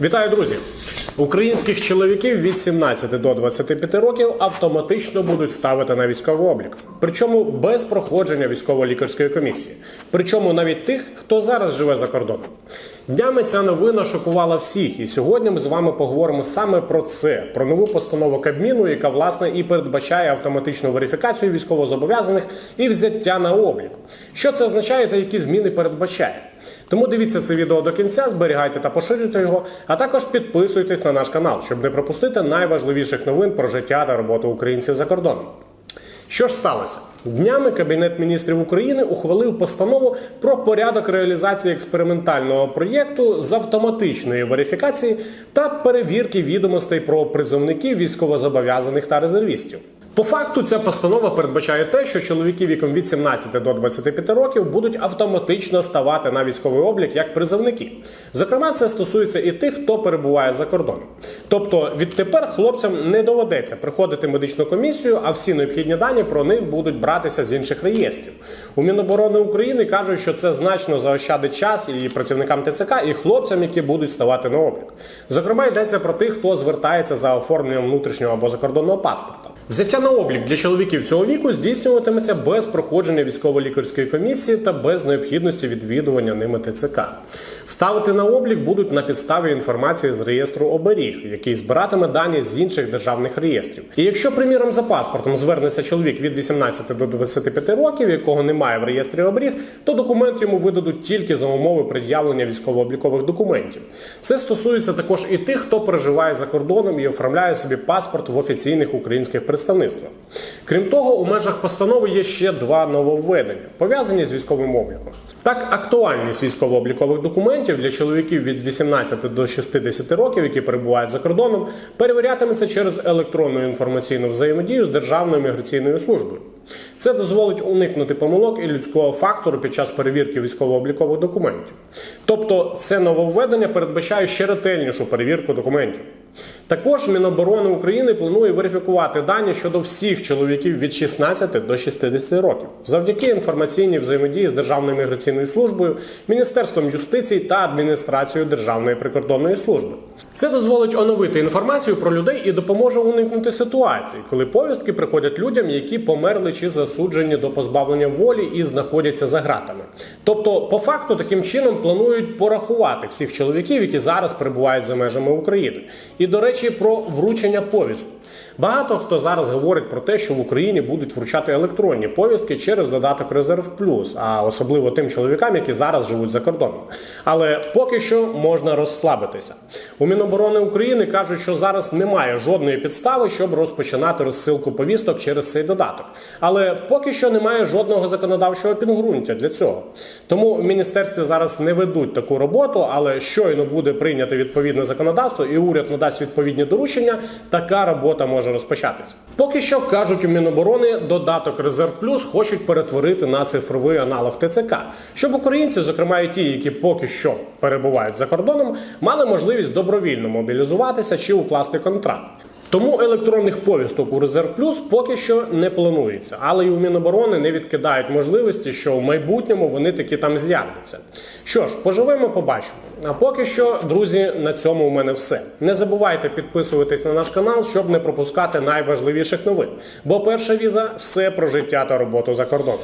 Вітаю, друзі! Українських чоловіків від 17 до 25 років автоматично будуть ставити на військовий облік, причому без проходження військово-лікарської комісії. Причому навіть тих, хто зараз живе за кордоном. Днями ця новина шокувала всіх, і сьогодні ми з вами поговоримо саме про це: про нову постанову Кабміну, яка власне і передбачає автоматичну верифікацію військовозобов'язаних і взяття на облік. Що це означає та які зміни передбачає? Тому дивіться це відео до кінця, зберігайте та поширюйте його, а також підписуйтесь на наш канал, щоб не пропустити найважливіших новин про життя та роботу українців за кордоном. Що ж сталося? Днями Кабінет міністрів України ухвалив постанову про порядок реалізації експериментального проєкту з автоматичної верифікації та перевірки відомостей про призовників військовозобов'язаних та резервістів. По факту ця постанова передбачає те, що чоловіки віком від 17 до 25 років будуть автоматично ставати на військовий облік як призовники. Зокрема, це стосується і тих, хто перебуває за кордоном. Тобто відтепер хлопцям не доведеться приходити медичну комісію, а всі необхідні дані про них будуть братися з інших реєстрів. У Міноборони України кажуть, що це значно заощадить час і працівникам ТЦК, і хлопцям, які будуть ставати на облік. Зокрема, йдеться про тих, хто звертається за оформленням внутрішнього або закордонного паспорта. Взяття на облік для чоловіків цього віку здійснюватиметься без проходження військово-лікарської комісії та без необхідності відвідування ними ТЦК. Ставити на облік будуть на підставі інформації з реєстру оберіг, який збиратиме дані з інших державних реєстрів. І якщо, приміром, за паспортом звернеться чоловік від 18 до 25 років, якого немає в реєстрі оберіг, то документ йому видадуть тільки за умови пред'явлення військово-облікових документів. Це стосується також і тих, хто проживає за кордоном і оформляє собі паспорт в офіційних українських представництвах. Крім того, у межах постанови є ще два нововведення, пов'язані з військовим обліком. Так, актуальність військово-облікових документів для чоловіків від 18 до 60 років, які перебувають за кордоном, перевірятиметься через електронну інформаційну взаємодію з Державною міграційною службою. Це дозволить уникнути помилок і людського фактору під час перевірки військово-облікових документів. Тобто, це нововведення передбачає ще ретельнішу перевірку документів. Також Міноборони України планує верифікувати дані щодо всіх чоловіків від 16 до 60 років завдяки інформаційній взаємодії з Державною міграційною службою, Міністерством юстиції та адміністрацією Державної прикордонної служби. Це дозволить оновити інформацію про людей і допоможе уникнути ситуації, коли повістки приходять людям, які померли чи засуджені до позбавлення волі і знаходяться за ґратами. Тобто, по факту, таким чином планують порахувати всіх чоловіків, які зараз перебувають за межами України. І до речі, про вручення повісток. Багато хто зараз говорить про те, що в Україні будуть вручати електронні повістки через додаток Резерв Плюс, а особливо тим чоловікам, які зараз живуть за кордоном. Але поки що можна розслабитися. У Міноборони України кажуть, що зараз немає жодної підстави, щоб розпочинати розсилку повісток через цей додаток. Але поки що немає жодного законодавчого підґрунтя для цього. Тому в міністерстві зараз не ведуть таку роботу, але щойно буде прийнято відповідне законодавство і уряд надасть відповідні доручення, така робота може розпочатись. Поки що кажуть у Міноборони, додаток Резерв Плюс хочуть перетворити на цифровий аналог ТЦК, щоб українці, зокрема і ті, які поки що перебувають за кордоном, мали можливість добровільно мобілізуватися чи укласти контракт. Тому електронних повісток у Резерв Плюс поки що не планується, але й у Міноборони не відкидають можливості, що в майбутньому вони таки там з'являться. Що ж, поживемо, побачимо. А поки що, друзі, на цьому у мене все. Не забувайте підписуватись на наш канал, щоб не пропускати найважливіших новин. Бо перша віза все про життя та роботу за кордоном.